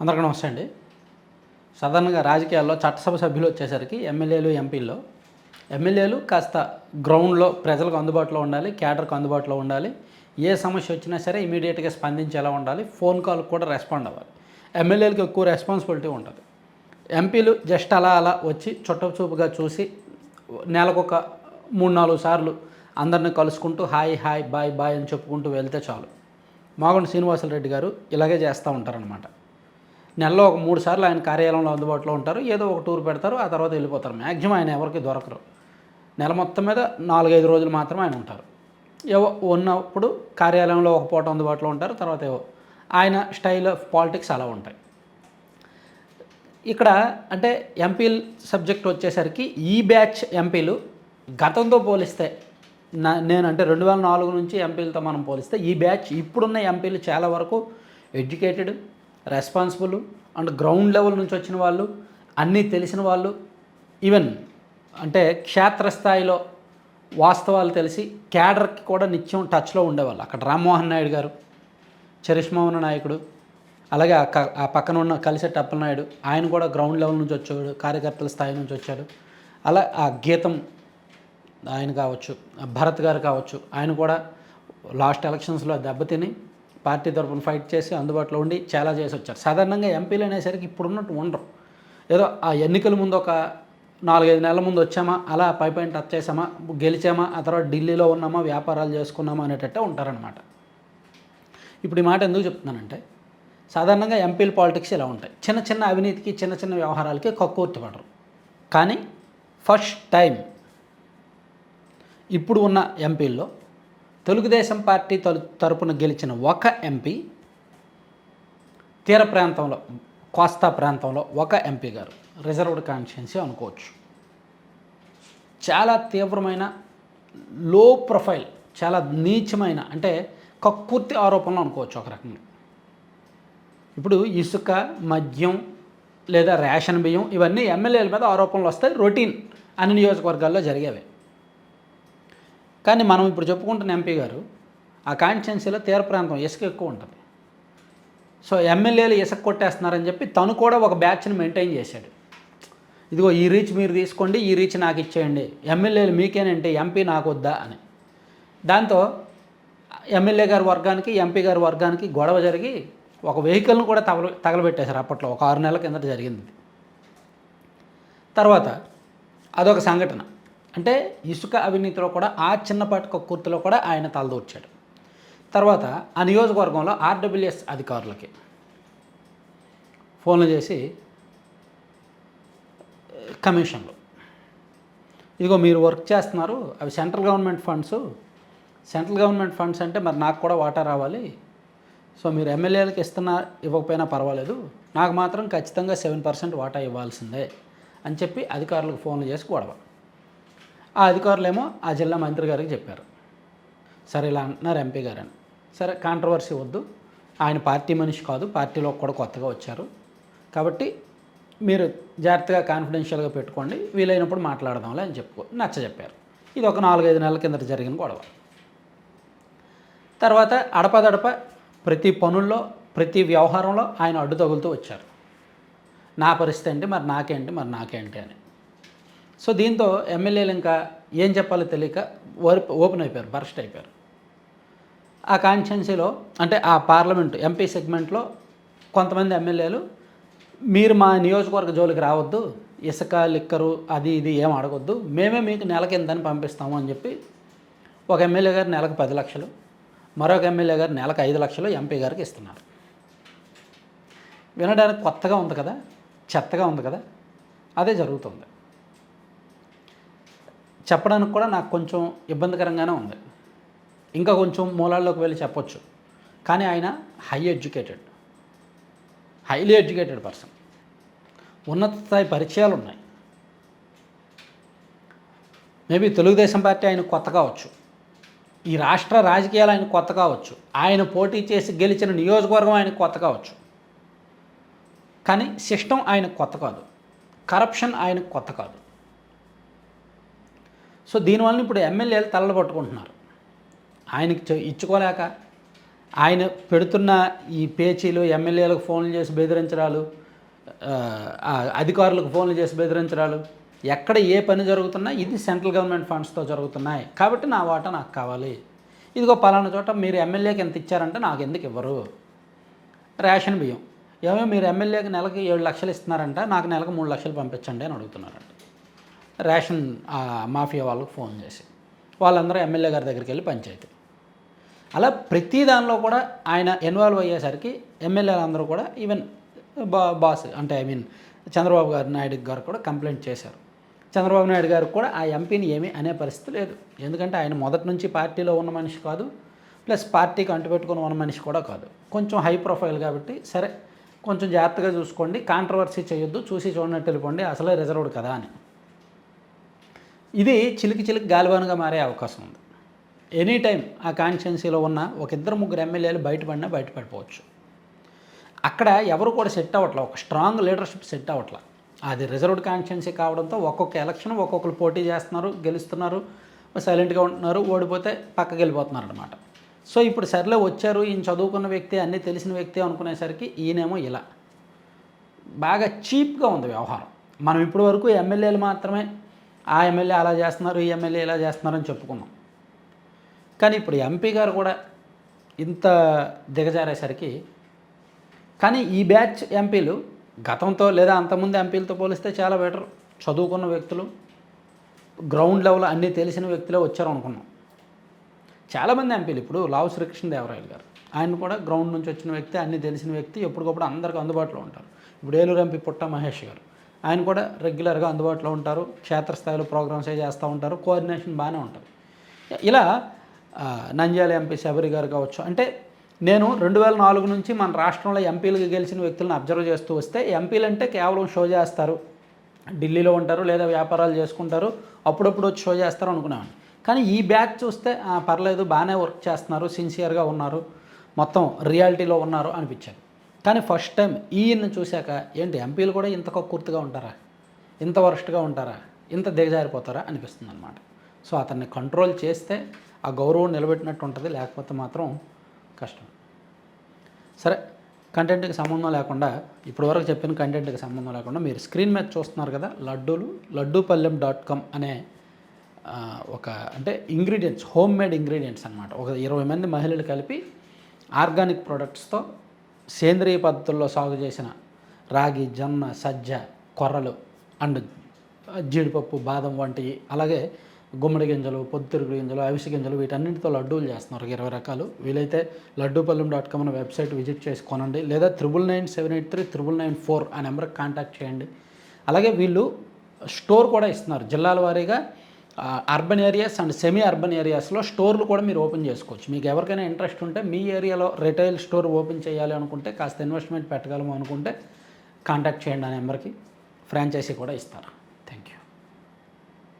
అందరికీ నమస్తే అండి. సాధారణంగా రాజకీయాల్లో చట్టసభ సభ్యులు వచ్చేసరికి ఎమ్మెల్యేలు ఎంపీల్లో. ఎమ్మెల్యేలు కాస్త గ్రౌండ్లో ప్రజలకు అందుబాటులో ఉండాలి క్యాడర్కు అందుబాటులో ఉండాలి. ఏ సమస్య వచ్చినా సరే ఇమీడియట్గా స్పందించేలా ఉండాలి. ఫోన్ కాల్కి కూడా రెస్పాండ్ అవ్వాలి. ఎమ్మెల్యేలకు ఎక్కువ రెస్పాన్సిబిలిటీ ఉంటుంది. ఎంపీలు జస్ట్ అలా అలా వచ్చి చుట్టచూపుగా చూసి నెలకొక మూడు నాలుగు సార్లు అందరిని కలుసుకుంటూ హాయ్ హాయ్ బాయ్ బాయ్ అని చెప్పుకుంటూ వెళ్తే చాలు. మాగుండ శ్రీనివాసరెడ్డి గారు ఇలాగే చేస్తూ ఉంటారనమాట నెలలో ఒక మూడు సార్లు ఆయన కార్యాలయంలో అందుబాటులో ఉంటారు. ఏదో ఒక టూర్ పెడతారు. ఆ తర్వాత వెళ్ళిపోతారు. మ్యాక్సిమం ఆయన ఎవరికి దొరకరు. నెల మొత్తం మీద నాలుగైదు రోజులు మాత్రమే ఆయన ఉంటారు. ఏవో ఉన్నప్పుడు కార్యాలయంలో ఒక పూట అందుబాటులో ఉంటారు. తర్వాత ఏవో ఆయన స్టైల్ ఆఫ్ పాలిటిక్స్ అలా ఉంటాయి. ఇక్కడ అంటే ఎంపీల్ సబ్జెక్ట్ వచ్చేసరికి ఈ బ్యాచ్ ఎంపీలు గతంతో పోలిస్తే నా నేను అంటే రెండు వేల నాలుగు నుంచి ఎంపీలతో మనం పోలిస్తే ఈ బ్యాచ్ ఇప్పుడున్న ఎంపీలు చాలా వరకు educated responsible and ground level నుంచి వచ్చిన వాళ్ళు అన్నీ తెలిసిన వాళ్ళు ఈవెన్ అంటే క్షేత్రస్థాయిలో వాస్తవాలు తెలిసి క్యాడర్కి కూడా నిత్యం టచ్లో ఉండేవాళ్ళు. అక్కడ రామ్మోహన్ నాయుడు గారు చరిష్మోహన నాయకుడు అలాగే ఆ పక్కన ఉన్న కలిసే టప్పల నాయుడు ఆయన కూడా గ్రౌండ్ లెవెల్ నుంచి వచ్చాడు కార్యకర్తల స్థాయి నుంచి వచ్చాడు. అలా ఆ గీతం ఆయన కావచ్చు భరత్ గారు కావచ్చు ఆయన కూడా లాస్ట్ ఎలక్షన్స్లో దెబ్బతిని పార్టీ తరఫున ఫైట్ చేసి అందుబాటులో ఉండి చాలా చేసి వచ్చారు సాధారణంగా ఎంపీలు అనేసరికి ఇప్పుడు ఉన్నట్టు ఉండరు. ఏదో ఆ ఎన్నికల ముందు ఒక నాలుగైదు నెలల ముందు వచ్చామా అలా పై పైన టచ్ చేసామా గెలిచామా ఆ తర్వాత ఢిల్లీలో ఉన్నామా వ్యాపారాలు చేసుకున్నామా అనేటట్టే ఉంటారనమాట ఇప్పుడు ఈ మాట ఎందుకు చెప్తున్నానంటే సాధారణంగా ఎంపీల పాలిటిక్స్ ఇలా ఉంటాయి. చిన్న చిన్న అవినీతికి చిన్న చిన్న వ్యవహారాలకి కక్కుర్తి పడరు కానీ ఫస్ట్ టైం ఇప్పుడు ఉన్న ఎంపీల్లో తెలుగుదేశం పార్టీ తలు తరపున గెలిచిన ఒక ఎంపీ తీర ప్రాంతంలో కోస్తా ప్రాంతంలో ఒక ఎంపీ గారు. రిజర్వ్డ్ కాన్స్టిట్యున్సీ అనుకోవచ్చు. చాలా తీవ్రమైన లో ప్రొఫైల్ చాలా నీచమైన అంటే కక్కుర్తి ఆరోపణలు అనుకోవచ్చు ఒక రకంగా. ఇప్పుడు ఇసుక మద్యం లేదా రేషన్ బియ్యం ఇవన్నీ ఎమ్మెల్యేల మీద ఆరోపణలు వస్తాయి రొటీన్ అన్ని నియోజకవర్గాల్లో జరిగేవి. కానీ మనం ఇప్పుడు చెప్పుకుంటున్న ఎంపీ గారు ఆ కాన్స్టిట్యున్సీలో తీర ప్రాంతం ఇసుక ఎక్కువ ఉంటుంది. సో ఎమ్మెల్యేలు ఇసుక కొట్టేస్తున్నారని చెప్పి తను కూడా ఒక బ్యాచ్ని మెయింటైన్ చేశాడు. ఇదిగో ఈ రీచ్ మీరు తీసుకోండి ఈ రీచ్ నాకు ఇచ్చేయండి. ఎమ్మెల్యేలు మీకేనంటే ఎంపీ నాకు వద్దా అని. దాంతో ఎమ్మెల్యే గారి వర్గానికి ఎంపీ గారి వర్గానికి గొడవ జరిగి ఒక వెహికల్ను కూడా తగల తగలబెట్టేశారు అప్పట్లో. ఒక ఆరు నెలల కిందట జరిగింది. తర్వాత అదొక సంఘటన. అంటే ఇసుక అవినీతిలో కూడా ఆ చిన్నపాటి కక్కుర్తిలో కూడా ఆయన తలదూర్చాడు. తర్వాత ఆ నియోజకవర్గంలో ఆర్డబ్ల్యూఎస్ అధికారులకి ఫోన్లు చేసి కమిషన్లు ఇదిగో మీరు వర్క్ చేస్తున్నారు అవి central government funds central government funds అంటే మరి నాకు కూడా వాటా రావాలి. సో మీరు ఎమ్మెల్యేలకు ఇస్తున్నా ఇవ్వకపోయినా పర్వాలేదు. నాకు మాత్రం ఖచ్చితంగా సెవెన్ పర్సెంట్ వాటా ఇవ్వాల్సిందే అని చెప్పి అధికారులకు ఫోన్లు చేసి గొడవ. ఆ అధికారులేమో ఆ జిల్లా మంత్రి గారికి చెప్పారు. సరే ఇలా అంటున్నారు ఎంపీ గారని. సరే కాంట్రవర్సీ వద్దు. ఆయన పార్టీ మనిషి కాదు పార్టీలో కూడా కొత్తగా వచ్చారు. కాబట్టి మీరు జాగ్రత్తగా కాన్ఫిడెన్షియల్గా పెట్టుకోండి వీలైనప్పుడు మాట్లాడదాంలే అని చెప్పుకో నచ్చ చెప్పారు ఇది ఒక నాలుగైదు నెలల కిందట జరిగిన గొడవ. తర్వాత అడపదడప ప్రతి పనుల్లో ప్రతి వ్యవహారంలో ఆయన అడ్డు తగులుతూ వచ్చారు. నా పరిస్థితి ఏంటి? మరి నాకేంటి? మరి నాకేంటి అని. సో దీంతో ఎమ్మెల్యేలు ఇంకా ఏం చెప్పాలో తెలియక ఓరి- ఓపెన్ అయిపోయారు బర్స్ట్ అయిపోయారు. ఆ కాన్స్టిట్యున్సీలో అంటే ఆ పార్లమెంటు ఎంపీ సెగ్మెంట్లో కొంతమంది ఎమ్మెల్యేలు మీరు మా నియోజకవర్గ జోలికి రావద్దు ఇసుక లిక్కరు అది ఇది ఏం అడగొద్దు మేమే మీకు నెలకి ఇంతని పంపిస్తాము అని చెప్పి ఒక ఎమ్మెల్యే గారు నెలకు పది లక్షలు మరొక ఎమ్మెల్యే గారు నెలకు ఐదు లక్షలు ఎంపీ గారికి ఇస్తున్నారు. వినడానికి కొత్తగా ఉంది కదా చెత్తగా ఉంది కదా అదే జరుగుతుంది. చెప్పడానికి కూడా నాకు కొంచెం ఇబ్బందికరంగానే ఉంది. ఇంకా కొంచెం మూలాల్లోకి వెళ్ళి చెప్పొచ్చు. కానీ ఆయన high educated. Highly educated person. ఉన్నత స్థాయి పరిచయాలు ఉన్నాయి. మేబీ తెలుగుదేశం పార్టీ ఆయన కొత్త కావచ్చు. ఈ రాష్ట్ర రాజకీయాలు ఆయన కొత్త కావచ్చు. ఆయన పోటీ చేసి గెలిచిన నియోజకవర్గం ఆయన కొత్త కావచ్చు. కానీ సిస్టమ్ ఆయనకు కొత్త కాదు. కరప్షన్ ఆయనకు కొత్త కాదు. సో దీనివల్ల ఇప్పుడు ఎమ్మెల్యేలు తలలు పట్టుకుంటున్నారు. ఆయనకి ఇచ్చుకోలేక ఆయన పెడుతున్న ఈ పేచీలు ఎమ్మెల్యేలకు ఫోన్లు చేసి బెదిరించడాలు అధికారులకు ఫోన్లు చేసి బెదిరించడాలు ఎక్కడ ఏ పని జరుగుతున్నా ఇది సెంట్రల్ గవర్నమెంట్ ఫండ్స్తో జరుగుతున్నాయి. కాబట్టి నా వాటా నాకు కావాలి. ఇదిగో పలానా చోట మీరు ఎమ్మెల్యేకి ఎంత ఇచ్చారంటే నాకు ఎందుకు ఇవ్వరు? రేషన్ బియ్యం. ఏమో మీరు ఎమ్మెల్యేకి నెలకి ఏడు లక్షలు ఇస్తున్నారంట నాకు నెలకు మూడు లక్షలు పంపించండి అని అడుగుతున్నారంట. రేషన్ మాఫియా వాళ్ళకు ఫోన్ చేసి. వాళ్ళందరూ ఎమ్మెల్యే గారి దగ్గరికి వెళ్ళి పంచాయతీ. అలా ప్రతి దానిలో కూడా ఆయన ఇన్వాల్వ్ అయ్యేసరికి ఎమ్మెల్యేలందరూ కూడా ఈవెన్ బా బాస్ అంటే ఐ మీన్ చంద్రబాబు గారు నాయుడు గారు కూడా కంప్లైంట్ చేశారు. చంద్రబాబు నాయుడు గారికి కూడా ఆ ఎంపీని ఏమీ అనే పరిస్థితి లేదు. ఎందుకంటే ఆయన మొదటి నుంచి పార్టీలో ఉన్న మనిషి కాదు. ప్లస్ పార్టీకి అంటుపెట్టుకుని ఉన్న మనిషి కూడా కాదు. కొంచెం హై ప్రొఫైల్ కాబట్టి సరే కొంచెం జాగ్రత్తగా చూసుకోండి. కాంట్రవర్సీ చేయొద్దు. చూసి చూడనట్టు వెళ్ళిపోండి. అసలే రిజర్వ్డ్ కదా అని. ఇది చిలికి చిలికి గాలివానుగా మారే అవకాశం ఉంది. ఎనీ టైం ఆ కాన్స్టిట్యున్సీలో ఉన్న ఒక ఇద్దరు ముగ్గురు ఎమ్మెల్యేలు బయటపడినా బయటపడిపోవచ్చు. అక్కడ ఎవరు కూడా సెట్ అవ్వట్లే ఒక స్ట్రాంగ్ లీడర్షిప్ సెట్ అవ్వట్లే. అది రిజర్వ్డ్ కాన్స్టిట్యున్సీ కావడంతో ఒక్కొక్క ఎలక్షన్ ఒక్కొక్కరు పోటీ చేస్తున్నారు గెలుస్తున్నారు సైలెంట్గా ఉంటున్నారు ఓడిపోతే పక్కకి వెళ్ళిపోతున్నారు అనమాట సో ఇప్పుడు సర్లే వచ్చారు ఈయన చదువుకున్న వ్యక్తి అన్నీ తెలిసిన వ్యక్తి అనుకునేసరికి ఈయనేమో ఇలా. బాగా చీప్గా ఉంది వ్యవహారం. మనం ఇప్పటి వరకు ఎమ్మెల్యేలు మాత్రమే ఆ ఎమ్మెల్యే అలా చేస్తున్నారు ఈ ఎమ్మెల్యే ఇలా చేస్తున్నారు అని చెప్పుకున్నాం. కానీ ఇప్పుడు ఎంపీ గారు కూడా ఇంత దిగజారేసరికి కానీ ఈ బ్యాచ్ ఎంపీలు గతంతో లేదా అంతకుముందు ఎంపీలతో పోలిస్తే చాలా బెటర్ చదువుకున్న వ్యక్తులు గ్రౌండ్ లెవెల్ అన్నీ తెలిసిన వ్యక్తులే వచ్చారు అనుకున్నాం. చాలామంది ఎంపీలు ఇప్పుడు లావు శ్రీకృష్ణదేవరాయలు గారు ఆయన కూడా గ్రౌండ్ నుంచి వచ్చిన వ్యక్తి అన్నీ తెలిసిన వ్యక్తి ఎప్పటికప్పుడు అందరికీ అందుబాటులో ఉంటారు. ఇప్పుడు ఏలూరు ఎంపీ పుట్ట మహేష్ గారు ఆయన కూడా రెగ్యులర్గా అందుబాటులో ఉంటారు. క్షేత్రస్థాయిలో ప్రోగ్రామ్స్ చేస్తూ ఉంటారు. కోఆర్డినేషన్ బాగానే ఉంటుంది. ఇలా నంద్యాల ఎంపీ శబరి గారు కావచ్చు అంటే నేను రెండు వేల నాలుగు నుంచి మన రాష్ట్రంలో ఎంపీలుగా గెలిచిన వ్యక్తులను అబ్జర్వ్ చేస్తూ వస్తే ఎంపీలు అంటే కేవలం షో చేస్తారు. ఢిల్లీలో ఉంటారు లేదా వ్యాపారాలు చేసుకుంటారు. అప్పుడప్పుడు వచ్చి షో చేస్తారు అనుకునేవాడిని. కానీ ఈ బ్యాచ్ చూస్తే పర్లేదు బాగానే వర్క్ చేస్తున్నారు సిన్సియర్గా ఉన్నారు. మొత్తం రియాలిటీలో ఉన్నారు అనిపించారు కానీ ఫస్ట్ టైం ఈయన్ని చూశాక ఏంటి ఎంపీలు కూడా ఇంత కక్కుర్తిగా ఉంటారా? ఇంత వరస్ట్గా ఉంటారా? ఇంత దిగజారిపోతారా? అనిపిస్తుంది అనమాట సో అతన్ని కంట్రోల్ చేస్తే ఆ గౌరవం నిలబెట్టినట్టు ఉంటుంది లేకపోతే మాత్రం కష్టం. సరే కంటెంట్కి సంబంధం లేకుండా ఇప్పటివరకు చెప్పిన కంటెంట్కి సంబంధం లేకుండా మీరు స్క్రీన్ మీద చూస్తున్నారు కదా లడ్డూలు లడ్డూపల్లెం డాట్ కామ్ అనే ఒక అంటే ఇంగ్రీడియంట్స్ హోమ్ మేడ్ ఇంగ్రీడియంట్స్ అనమాట ఒక ఇరవై మంది మహిళలు కలిపి ఆర్గానిక్ ప్రొడక్ట్స్తో సేంద్రియ పద్ధతుల్లో సాగు చేసిన రాగి జొన్న సజ్జ కొర్రలు అండ్ జీడిపప్పు బాదం వంటివి అలాగే గుమ్మడి గింజలు పొద్దుతిరుగుడు గింజలు అవిసి గింజలు వీటన్నింటితో లడ్డూలు చేస్తున్నారు ఇరవై రకాలు. వీలైతే లడ్డూపల్లెం డాట్ కామ్ అనే వెబ్సైట్ విజిట్ చేసి కొనండి. లేదా triple nine seven eight three triple nine four ఆ నెంబర్కి కాంటాక్ట్ చేయండి. అలాగే వీళ్ళు స్టోర్ కూడా ఇస్తున్నారు. జిల్లాల వారీగా urban areas and semi urban ఏరియాస్లో స్టోర్లు కూడా మీరు ఓపెన్ చేసుకోవచ్చు. మీకు ఎవరికైనా ఇంట్రెస్ట్ ఉంటే మీ ఏరియాలో రిటైల్ స్టోర్ ఓపెన్ చేయాలి అనుకుంటే కాస్త ఇన్వెస్ట్మెంట్ పెట్టగలము అనుకుంటే కాంటాక్ట్ చేయండి ఆ నెంబర్కి. ఫ్రాంచైజీ కూడా ఇస్తారు